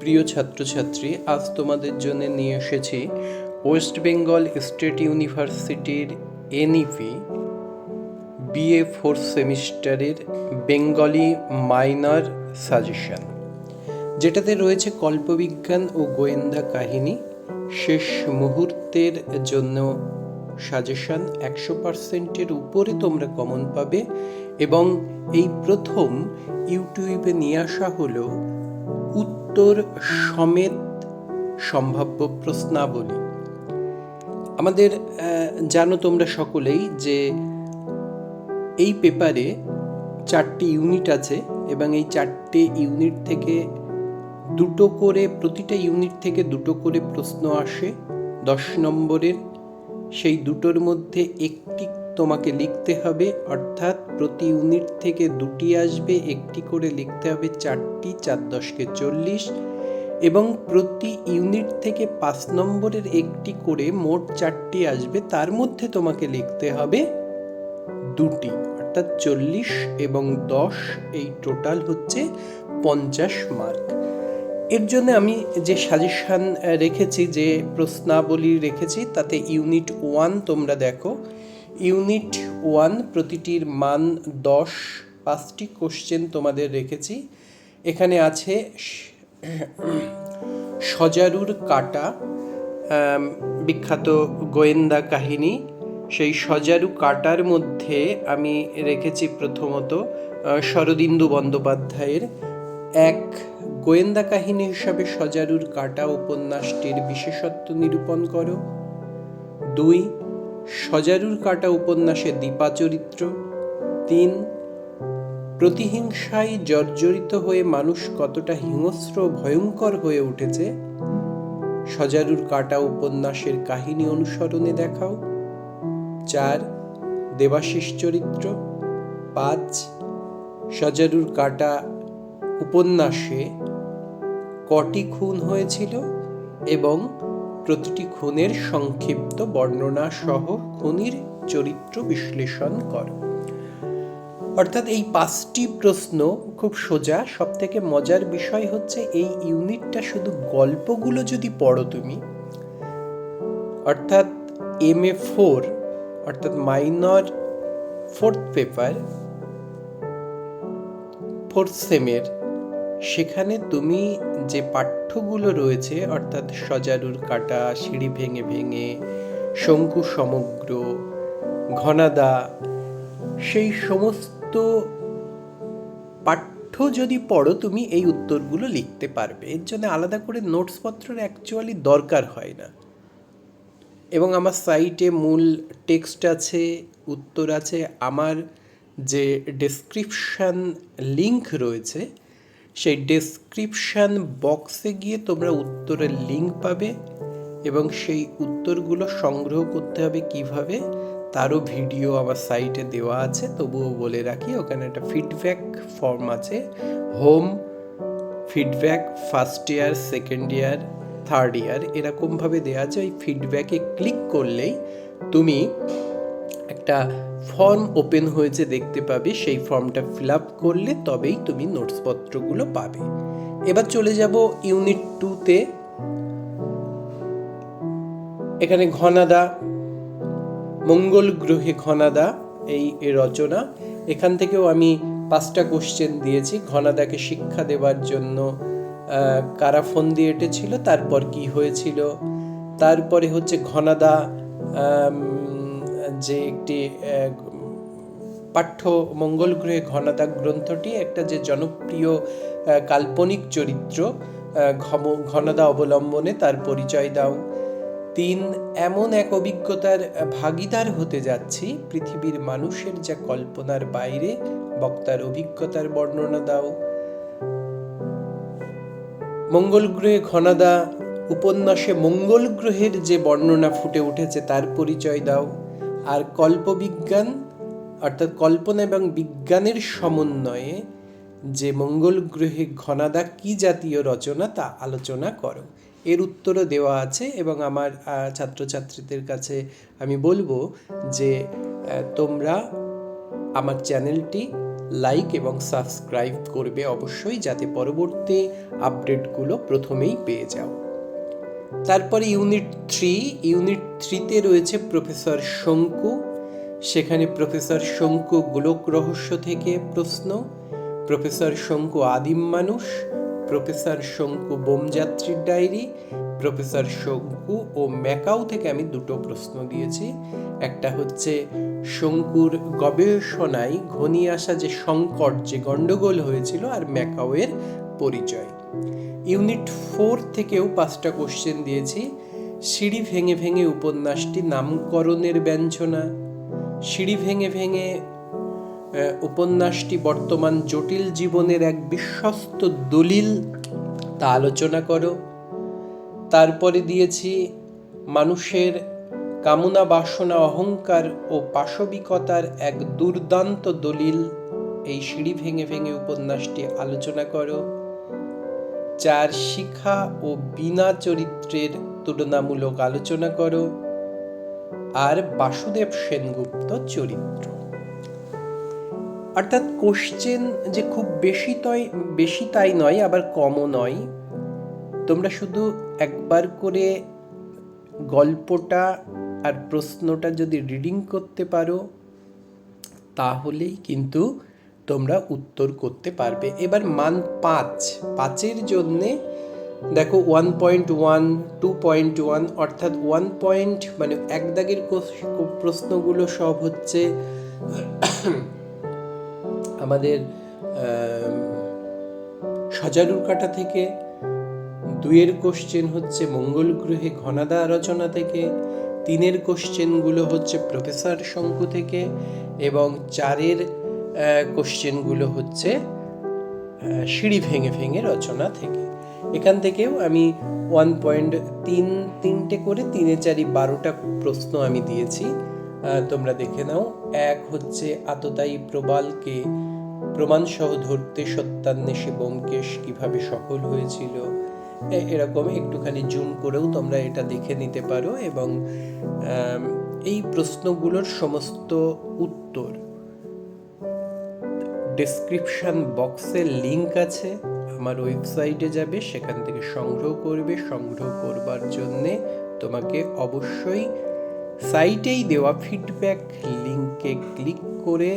প্রিয় ছাত্রছাত্রী, আজ তোমাদের জন্য নিয়ে এসেছি ওয়েস্ট বেঙ্গল স্টেট ইউনিভার্সিটির এনইপি বিএ ফোর্থ সেমিস্টারের বেঙ্গলি মাইনর সাজেশন, যেটাতে রয়েছে কল্পবিজ্ঞান ও গোয়েন্দা কাহিনী। শেষ মুহূর্তের জন্য সাজেশন একশো পার্সেন্টের উপরে তোমরা কমন পাবে এবং এই প্রথম ইউটিউবে নিয়ে আসা হলো উত্তর সমেত সম্ভাব্য প্রশ্নাবলী। আমাদের জানো তোমরা সকলেই যে এই পেপারে চারটি ইউনিট আছে এবং এই চারটে ইউনিট থেকে দুটো করে, প্রতিটা ইউনিট থেকে দুটো করে প্রশ্ন আসে। দশ নম্বরের সেই দুটোর মধ্যে একটি তোমাকে লিখতে হবে, অর্থাৎ প্রতি ইউনিট থেকে দুটি আসবে, একটি করে লিখতে হবে চারটি, চার দশকে চল্লিশ, এবং প্রতি ইউনিট থেকে পাঁচ নম্বরের একটি করে মোট চারটি আসবে, তার মধ্যে তোমাকে লিখতে হবে দুটি, অর্থাৎ চল্লিশ এবং দশ, এই টোটাল হচ্ছে পঞ্চাশ মার্ক। এর জন্য আমি যে সাজেশান রেখেছি, যে প্রশ্নাবলী রেখেছি, তাতে ইউনিট ওয়ান তোমরা দেখো ইউনিট ওয়ান প্রতিটির মান দশ, পাঁচটি কোশ্চেন তোমাদের রেখেছি। এখানে আছে সজারুর কাটা বিখ্যাত গোয়েন্দা কাহিনী। সেই সজারু কাটার মধ্যে আমি রেখেছি প্রথমত শরদিন্দু বন্দ্যোপাধ্যায়ের এক গোয়েন্দা কাহিনী হিসাবে সজারুর কাটা উপন্যাসটির বিশেষত্ব নিরূপণ করো। দুই সজারুর কাটা উপন্যাসে দীপা চরিত্র তিন, প্রতিহিংসায় জর্জরিত হয়ে মানুষ কতটা হিংস্র ভয়ঙ্কর হয়ে উঠেছে, সজারুর কাটা উপন্যাসের কাহিনী অনুসরণে দেখাও। চার, দেবাশিস চরিত্র। পাঁচ, সজারুর কাটা উপন্যাসে কটি খুন হয়েছিল এবং প্রতিটি খুনের সংক্ষিপ্ত বর্ণনা সহ খুনির চরিত্র বিশ্লেষণ করো। অর্থাৎ এই পাঁচটি প্রশ্ন খুব সোজা। সব থেকে মজার বিষয় হচ্ছে এই ইউনিটটা শুধু গল্পগুলো যদি পড়ো তুমি, অর্থাৎ এম এ ফোর, অর্থাৎ মাইনর ফোর্থ পেপার, ফোর্থ সেমের সেখানে তুমি যে পাঠ্যগুলো রয়েছে, অর্থাৎ সজারুর কাটা, সিঁড়ি ভেঙে ভেঙে, শঙ্কু সমগ্র, ঘনাদা, সেই সমস্ত পাঠ্য যদি পড়ো, তুমি এই উত্তরগুলো লিখতে পারবে। এর জন্য আলাদা করে নোটসপত্রের অ্যাকচুয়ালি দরকার হয় না। এবং আমার সাইটে মূল টেক্সট আছে, উত্তর আছে, আমার যে ডেসক্রিপশান লিংক রয়েছে সেই ডেসক্রিপশান বক্সে গিয়ে তোমরা উত্তরের লিঙ্ক পাবে এবং সেই উত্তরগুলো সংগ্রহ করতে হবে কীভাবে? তারও ভিডিও আমার সাইটে দেওয়া আছে, তবুও বলে রাখি, ওখানে একটা ফিডব্যাক ফর্ম আছে। Home feedback first year second year third year এরকমভাবে দেওয়া আছে। ওই ফিডব্যাকে ক্লিক করলেই তুমি একটা ফর্ম ওপেন হয়েছে দেখতে পাবে, সেই ফর্মটা ফিল আপ করলে তবেই তুমি নোটসপত্রগুলো পাবে। এবার চলে যাব ইউনিট টুতে এখানে ঘনাদা, মঙ্গল গ্রহে ঘনাদা, এই রচনা। এখান থেকেও আমি পাঁচটা কোশ্চেন দিয়েছি, ঘনাদাকে শিক্ষা দেওয়ার জন্য কারা ফোন দিয়ে এঁটেছিল, তারপর কি হয়েছিল, তারপরে হচ্ছে ঘনাদা যে একটি পাঠ্য মঙ্গল গ্রহে ঘনাদা গ্রন্থটি একটা যে জনপ্রিয় কাল্পনিক চরিত্র ঘম- ঘনাদা অবলম্বনে তার পরিচয় দাও। তিন, এমন এক অভিজ্ঞতার ভাগিদার হতে যাচ্ছি, পৃথিবীর মানুষের যা কল্পনার বাইরে, বক্তার অভিজ্ঞতার বর্ণনা দাও। মঙ্গল গ্রহে ঘনাদা, উপন্যাসে মঙ্গল গ্রহের যে বর্ণনা ফুটে উঠেছে তার পরিচয় দাও। আর কল্পবিজ্ঞান, অর্থাৎ কল্পনা এবং বিজ্ঞানের সমন্বয়ে যে মঙ্গল গ্রহে ঘনাদা কি জাতীয় রচনা তা আলোচনা করো। এর উত্তরও দেওয়া আছে এবং আমার ছাত্রছাত্রীদের কাছে আমি বলব যে তোমরা আমার চ্যানেলটি লাইক এবং সাবস্ক্রাইব করবে অবশ্যই যাতে পরবর্তী আপডেটগুলো প্রথমেই পেয়ে যাও। তারপরে ইউনিট থ্রি, ইউনিট থ্রিতে রয়েছে প্রফেসর শঙ্কু। সেখানে প্রফেসর শঙ্কু গোলক রহস্য থেকে প্রশ্ন, প্রফেসর শঙ্কু আদিম মানুষ, প্রফেসর শঙ্কু বোমযাত্রীর ডায়েরি, প্রফেসর শঙ্কু ও ম্যাকাও থেকে আমি দুটো প্রশ্ন দিয়েছি। একটা হচ্ছে, শঙ্কুর গবেষণায় ঘনিয়ে আসা যে সংকট, যে গণ্ডগোল হয়েছিল আর ম্যাকাওয়ের পরিচয়। ইউনিট ফোর থেকেও পাঁচটা কোশ্চেন দিয়েছি। সিঁড়ি ভেঙে ভেঙে উপন্যাসটি নামকরণের ব্যঞ্জনা। সিঁড়ি ভেঙে ভেঙে উপন্যাসটি বর্তমান জটিল জীবনের এক বিশ্বস্ত দলিল, তা আলোচনা করো। তারপরে দিয়েছি, মানুষের কামনা, বাসনা, অহংকার ও পাশবিকতার এক দুর্দান্ত দলিল। এই সিঁড়ি ভেঙে ভেঙে উপন্যাসটি আলোচনা করো। চার শিখা ও বিনা চরিত্রের তুলনামূলক আলোচনা করো। আর বাসুদেব সেনগুপ্ত চরিত্র। অর্থাৎ কোশ্চেন যে খুব বেশি তয়, বেশি তাই নয়, আবার কমও নয়। তোমরা শুধু একবার করে গল্পটা আর প্রশ্নটা যদি রিডিং করতে পারো, তাহলেই কিন্তু তোমরা উত্তর করতে পারবে। এবার মান পাঁচ। পাঁচের জন্যে দেখো one point one two point one অর্থাৎ ওয়ান পয়েন্ট মানে এক দাগের প্রশ্নগুলো সব হচ্ছে আমাদের আম, সজারুর কাটা থেকে দুইয়ের কোশ্চেন হচ্ছে মঙ্গল গ্রহে ঘনাদা রচনা থেকে তিনের কোশ্চেনগুলো হচ্ছে প্রফেসর শঙ্কু থেকে এবং চারের কোশ্চেনগুলো হচ্ছে সিঁড়ি ভেঙে ভেঙে রচনা থেকে। এখান থেকেও আমি ওয়ান পয়েন্ট তিন, তিনটে করে তিনে চারি বারোটা প্রশ্ন আমি দিয়েছি। তোমরা দেখে নাও। এক হচ্ছে আততায়ী প্রবালকে প্রমাণসহ ধরতে সত্যান্বেষী ব্যোমকেশ কীভাবে সফল হয়েছিল? এরকম একটুখানি জুম করেও তোমরা এটা দেখে নিতে পারো এবং এই প্রশ্নগুলোর সমস্ত উত্তর ডেসক্রিপশন বক্সে লিংক আছে, আমার ওয়েবসাইটে যাবে, সেখান থেকে সংগ্রহ করবে, সংগ্রহ করবার জন্যে তোমাকে অবশ্যই সাইটেই দেওয়া ফিডব্যাক লিঙ্কে ক্লিক করে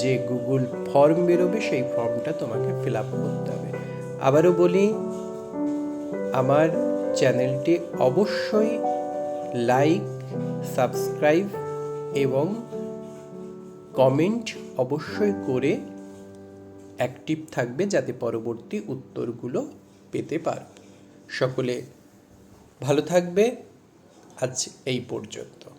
যে গুগল ফর্ম বেরোবে, সেই ফর্মটা তোমাকে ফিল আপ করতে হবে। আবারও বলি, আমার চ্যানেলটি অবশ্যই লাইক সাবস্ক্রাইব এবং কমেন্ট অবশ্যই করে অ্যাক্টিভ থাকবে যাতে পরবর্তী উত্তরগুলো পেতে পার। সকলে ভালো থাকবে। আজ এই পর্যন্ত।